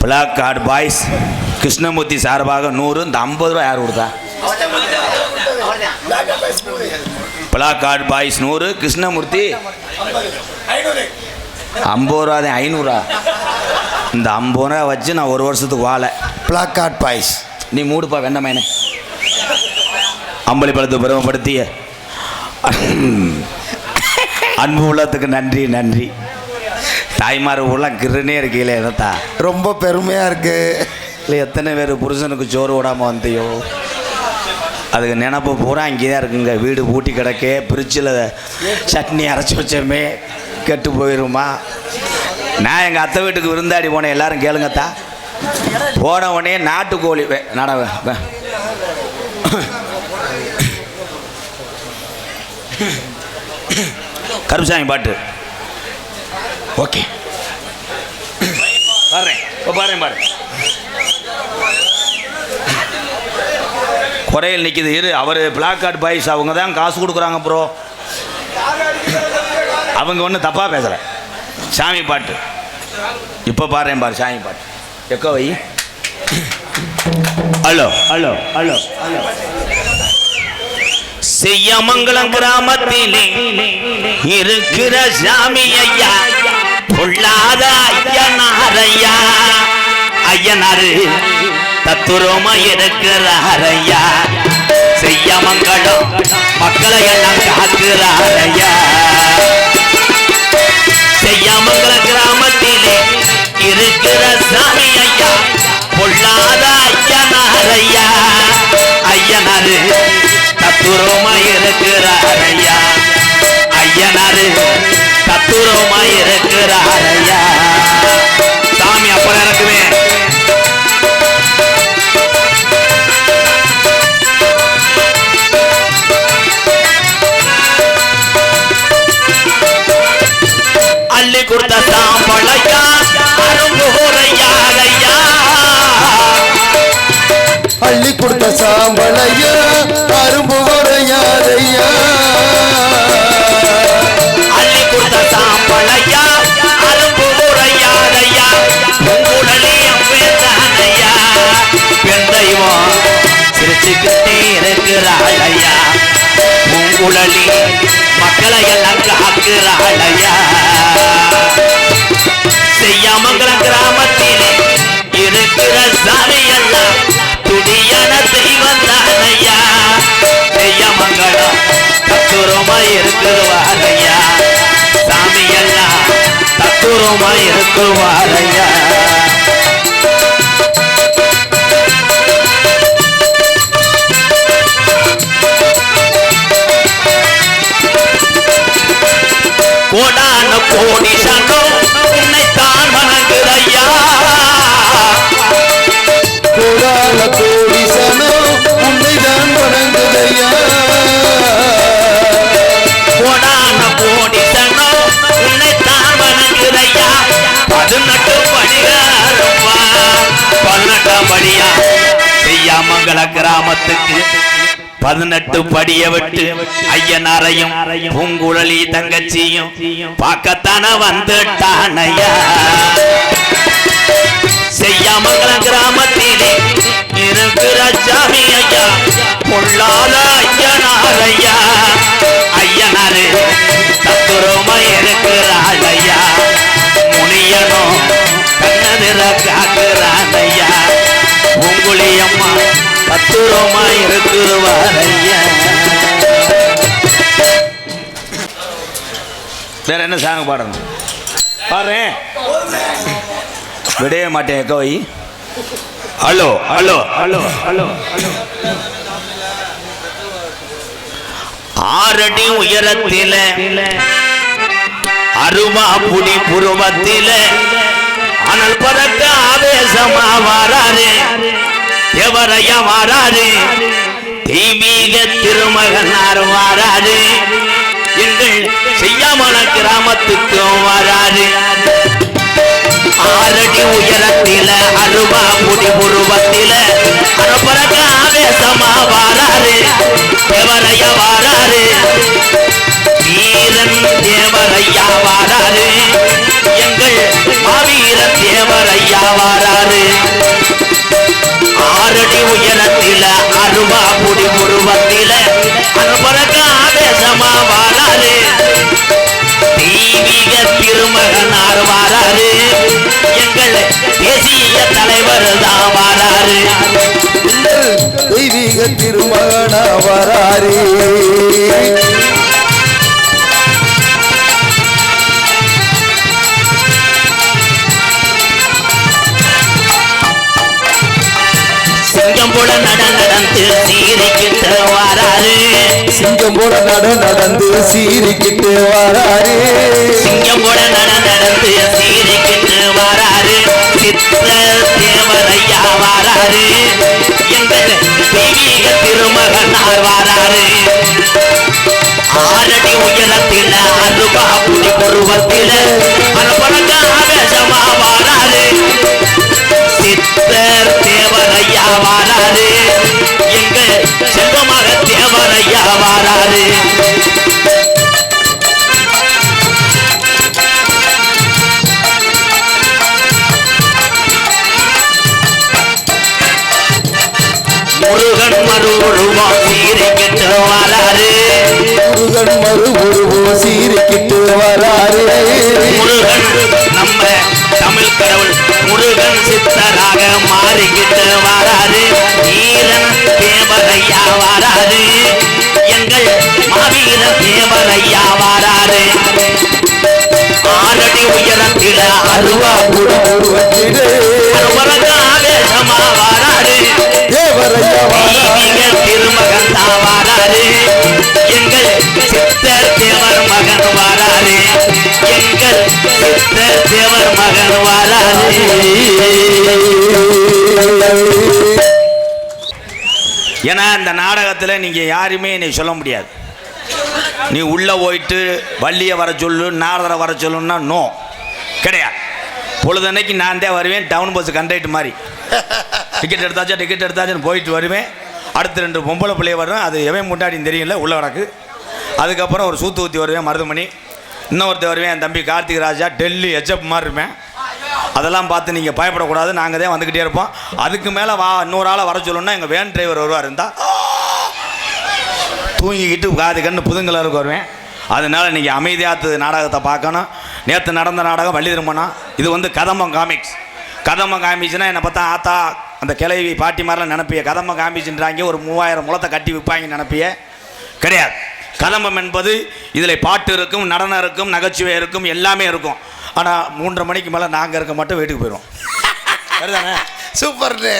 Black card boys Krishnamurthy சார்பாக நூறு இந்த ஐம்பது ரூபா யார் கொடுத்தா பிளாக் கார்டு பாய்ஸ் நூறு கிருஷ்ணமூர்த்தி ஐம்பது ரூபா தான் ஐநூறா இந்த ஐம்பது ரூபா வச்சு நான் ஒரு வருஷத்துக்கு வாழ பிளாக் கார்ட் பாய்ஸ் நீ மூடுப்பா வெண்ணமேனே அம்பளி பழத்தை பெருமைப்படுத்திய அன்பு உள்ளத்துக்கு நன்றி நன்றி தாய்மார் உள்ள கிருனே இருக்கீங்களே என்னத்தா? ரொம்ப பெருமையா இருக்கு. இல்லை எத்தனை பேர் புருஷனுக்கு சோறு விடாமல் வந்தியோ? அதுக்கு நினப்பு பூரா இங்கே தான் இருக்குங்க. வீடு பூட்டி கிடக்கே ஃப்ரிட்ஜில் சட்னி அரைச்சி வச்சோமே கெட்டு போயிருமா? நான் எங்கள் அத்தை வீட்டுக்கு விருந்தாடி போனேன். எல்லாரும் கேளுங்கத்தா. போன உடனே நாட்டுக்கோழி வே நட. கருப்புசாமி பாட்டு. ஓகே. பாருறேன். பாருங்க பாரு குறையில் நிற்கிது இரு. அவர் பிளாக் கார்டு பாய்ஸ் அவங்க தான் காசு கொடுக்குறாங்க ப்ரோ அவங்க ஒன்றும் தப்பாக பேசலை. சாமி பாட்டு. இப்போ பாடுறேன் பாரு சாமி பாட்டு. எக்கோ வை. Hello hello hello. செய்யமங்கலம் கிராமத்திலே இருக்கிற சாமி ஐயா பொல்லாத ஐயனாரையா ஐயனாரு தத்துரோமா இருக்கிறாரையா செய்ய செய்யமங்கலம் மக்களை எல்லாம் காக்குறாரையா செய்யாமங்கல கிராமத்திலே இருக்கிற சாமி ஐயா பொல்லாத ஐயனாரையா ஐயனாரு தத்துரோமா இருக்கிறாரையா ஐயனாரு தத்துரோமா இருக்கிறாரையா சாமி அப்புறம் இறக்குவேன் அள்ளி கொடுத்த சாம்பழையா அரும்பு ஐயா அள்ளி கொடுத்த சாம்பழ சிரிச்சுக்கிட்டே இருக்கிறாளையா பூங்குழலி மக்களை எல்லாம் காக்குறாளையா செய்யாமங்கல கிராமத்திலே இருக்கிற சாமி எல்லாம் துடியான தெய்வம் தானையா செய்யாமங்கலம் தத்துரமா இருக்குவாரையா சாமி எல்லாம் தத்துரமா இருக்குவாரையா கோடான கோடி சனம் உன்னைத்தான் வணங்குதையா? கோடான கோடி சனம் உன்னைதான் வணங்குதையா? கோடான கோடி சனம் உன்னைத்தான் வணங்குதையா? பதினெட்டு படிகாரப்பா பதினெட்டாம் படியா செய்யாமங்கல கிராமத்துக்கு பதினெட்டு படிய விட்டு ஐயனாரையும் பூங்குழலி தங்கச்சியும் பார்க்கத்தான வந்துட்டானையா. செய்யாமங்கல கிராமத்திலே இருக்கிற சாமி ஐயா பொல்லாத ஐயனாரையா. ஐயனாரு தத்துரமா இருக்கிறாள் ஐயா முனியனோ கண்ணதிர காக்குறானையா உங்குளியம்மா தத்துரமா இருக்குவாரையா வேற என்ன சாங் பாடணும்? பாடுறேன். விடவே மாட்டேன் எக்கோய் hello hello hello hello hello. ஆறடி உயரத்தில அருமா புடி புருவத்தில அனல் பறக்க ஆவேசமா வாராரு. எவரையா வாராரு தெய்வீக திருமகனார் வாராரு எங்கள் செய்யாமல கிராமத்துக்கும் வராரு ஆரடி உயரத்தில அருவா முடி உருவத்தில அறப்பறக்க ஆவேசமா வாராரு தேவரைய வாராரு வீரன் தேவரையா அடி உயரத்தில அருமா புடி உருவத்தில அன்பரக்க வாராரு. தெய்வீக திருமகனார் வாராரு. எங்கள் தேசிய தலைவர் தான் வாராரு. தெய்வீக திருமகனா வராரே. போல நட நடந்து சீரிக்கிட்டு வாராரு. சிங்கம் போல நட நடந்து சீரிக்கிட்டு வராரே. சிங்கம் போல நட நடந்து சீரிக்கிட்டு வாராரு. சித்த தேவரையா வாராரு. எங்கள் தெய்வீக திருமகனார் வாராரு. ஆறடி உயரத்தில அருபா புடி பருவத்தில அன்பழங்க ஆவேசமா வாராரு. செல்வமாக தேவரையா வாராரு முருகன் மருவா சீரிக்கிட்டு வாராரு முருகன் மறு உருவோ சீரிக்கிட்டு வராரே முருகன் நம்ம தமிழ் கடவுள் முருகன் சித்தராக மாறிக்கிட்டு வாராரு தேவரையா வாராரு. எங்கள் மாவீரன் தேவரையா வாராரு. ஆறடி உயரத்தில அருவா புடி உருவத்திலே ஆவேசமா வாராரு. தேவரையா வராரே. திருமகன் தான் வாராரு. எங்கள் சித்தர் தேவர் மகன் வாராரு. எங்கள் சித்தர் தேவர் மகன் வாராரு. ஏன்னா இந்த நாடகத்தில் நீங்கள் யாருமே என்னை சொல்ல முடியாது. நீ உள்ளே போயிட்டு வள்ளியை வர சொல்லு நாரதரை வர சொல்லுன்னா நோ கிடையாது. பொழுதன்னைக்கு நான் தான் வருவேன் டவுன் பஸ் கண்டக்டர் மாதிரி. டிக்கெட் எடுத்தாச்சா டிக்கெட் எடுத்தாச்சுன்னு போயிட்டு வருவேன். அடுத்து ரெண்டு பொம்பளை பிள்ளைய வரும் அது எவன் முன்னாடின்னு தெரியல உள்ள கிடக்கு. அதுக்கப்புறம் ஒரு சூத்து ஊற்றி வருவேன் மருதுமணி. இன்னொருத்தர் வருவேன் என் தம்பி கார்த்திக் ராஜா டெல்லி எச்எப் மாதிரி இருப்பேன். அதெல்லாம் பார்த்து நீங்கள் பயப்படக்கூடாது. நாங்கள் தான் வந்துக்கிட்டே இருப்போம். அதுக்கு மேலே வா இன்னொரு ஆளை வர சொல்லணும்னா எங்கள் வேன் டிரைவர் வருவார். இருந்தால் தூங்கிக்கிட்டு காது கண்ணு புதுங்கலருக்கு வருவேன் அதனால நீங்கள் அமைதியாத்து நாடகத்தை பார்க்கணும். நேற்று நடந்த நாடகம் வள்ளி திருமணம் இது வந்து கதம்பம் காமிக்ஸ் கதம்பம் காமிச்சுன்னா என்னை பார்த்தா ஆத்தா அந்த கிளவி பாட்டி மாதிரிலாம் நினப்பிய. கதம்பம் காமிச்சுன்றாங்க. ஒரு மூவாயிரம் முளத்தை கட்டி விற்பாங்க நினப்பிய. கிடையாது. கதம்பம் என்பது இதில் பாட்டு இருக்கும் நடனம் இருக்கும் நகைச்சுவை இருக்கும் எல்லாமே இருக்கும். ஆனால் மூன்றரை மணிக்கு மேலே நாங்கள் இருக்க மட்டும் வீட்டுக்கு போயிடுவோம். சரிதானே? சூப்பர்ண்ணே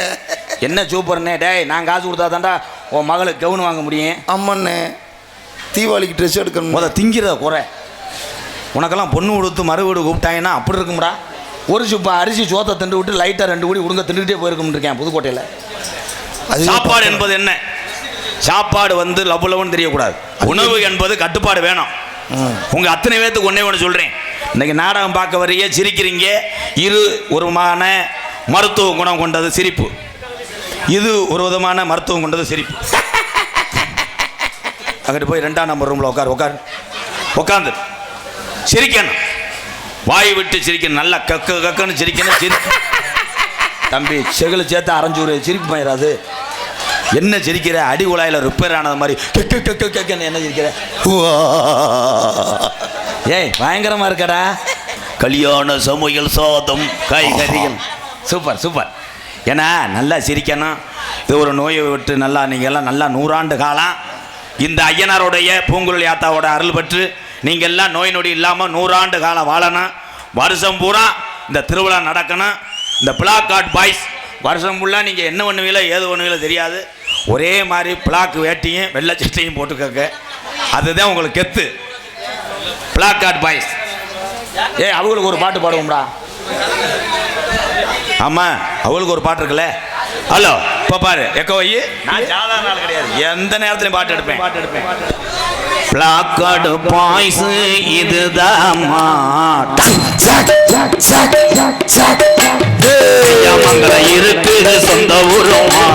என்ன சூப்பர்ண்ணே டேய் நான் காசு கொடுத்தா தாண்டா உன் மகளுக்கு கவுன் வாங்க முடியும். அம்மண்ணே தீபாவளிக்கு ட்ரெஸ் எடுக்கணும். முத திங்கிறத குறை. உனக்கெல்லாம் பொண்ணு கொடுத்து மறு வீடு கூப்பிட்டாங்கன்னா அப்படி இருக்கும்டா. ஒரு சுப்பா அரிசி சோத்தை திண்டு விட்டு லைட்டாக ரெண்டு கூடி உடுங்க திண்டுகிட்டே போயிருக்கும் இருக்கேன் புதுக்கோட்டையில். அது சாப்பாடு என்பது என்ன? சாப்பாடு வந்து லவ் லவ்னு தெரியக்கூடாது. உணவு என்பது கட்டுப்பாடு வேணும். உங்கள் அத்தனை பேர்த்துக்கு ஒன்றே ஒன்று சொல்கிறேன் இன்னைக்கு நாடகம் பார்க்க வரையே சிரிக்கிறீங்க. இரு ஒரு விதமான மருத்துவ குணம் கொண்டது சிரிப்பு. இது ஒரு விதமான மருத்துவம் கொண்டது சிரிப்பு. அங்கிட்டு போய் ரெண்டாம் நம்பர் ரூமில் உட்கார் உட்கார். உட்காந்து சிரிக்கணும். வாய் விட்டு சிரிக்கணும். நல்லா கக்கு கக்குன்னு சிரிக்கணும் சிரி தம்பி செகுல சேர்த்து அரைஞ்சூறு சிரிப்பு மயிராது என்ன சிரிக்கிற? அடி குழாயில் ரிப்பேர் ஆனது மாதிரி என்ன சிரிக்கிற? ஏய் பயங்கரமா இருக்கடா. கல்யாண சமையல் சாதம் காய்கறிகள். Super super. ஏன்னா நல்லா சிரிக்கணும். இது ஒரு நோயை விட்டு நல்லா நீங்கள் எல்லாம் நல்லா நூறாண்டு காலம் இந்த ஐயனாருடைய பூங்குழலி ஆத்தாவோட அருள் பெற்று நீங்கள் எல்லாம் நோய் நொடி இல்லாமல் நூறாண்டு காலம் வாழணும். வருஷம் பூரா இந்த திருவிழா நடக்கணும். இந்த பிளாக்கார்ட் பாய்ஸ் வருஷம் ஃபுல்லாக நீங்கள் என்ன பண்ணுவீங்களோ ஏது பண்ணுவீங்களோ தெரியாது. ஒரே மாதிரி பிளாக் வேட்டியும் வெள்ளை சட்டையும் போட்டுக்கோங்க. அதுதான் உங்களுக்கு கெத்து. பிளாக்கார்ட் பாய்ஸ் ஏய் அவங்களுக்கு ஒரு பாட்டு பாடுவோம்டா. ஆமாம் அவளுக்கு ஒரு பாட்டு இருக்குல்ல? ஹலோ இப்போ பாரு எக்கோ வை நான் சாதாரண ஆள் கிடையாது எந்த நேரத்துலையும் பாட்டு எடுப்பேன் பாட்டு எடுப்பேன் பிளாக்கார்டு பாய்ஸ் இதுதான் மங்கலம் இருக்கு சொந்த ஊருமா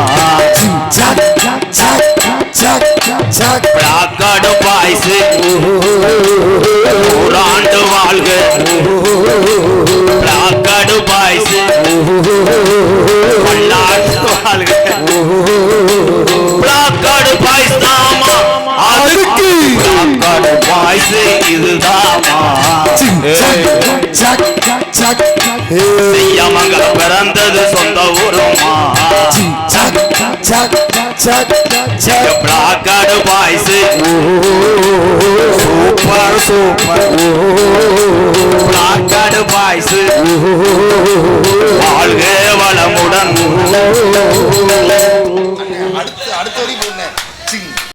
பிளாக்கார்டு பாய்ஸ் நூறாண்டு வாழ்க செய்யாமங்க பிறந்தது சொந்த ஊருமா? பிளாக்காடு பாய்ஸ் சூப்பர் சூப்பர். பிளாக்காடு பாய்ஸ் வாழ்க வளமுடன். அடுத்து அடுத்த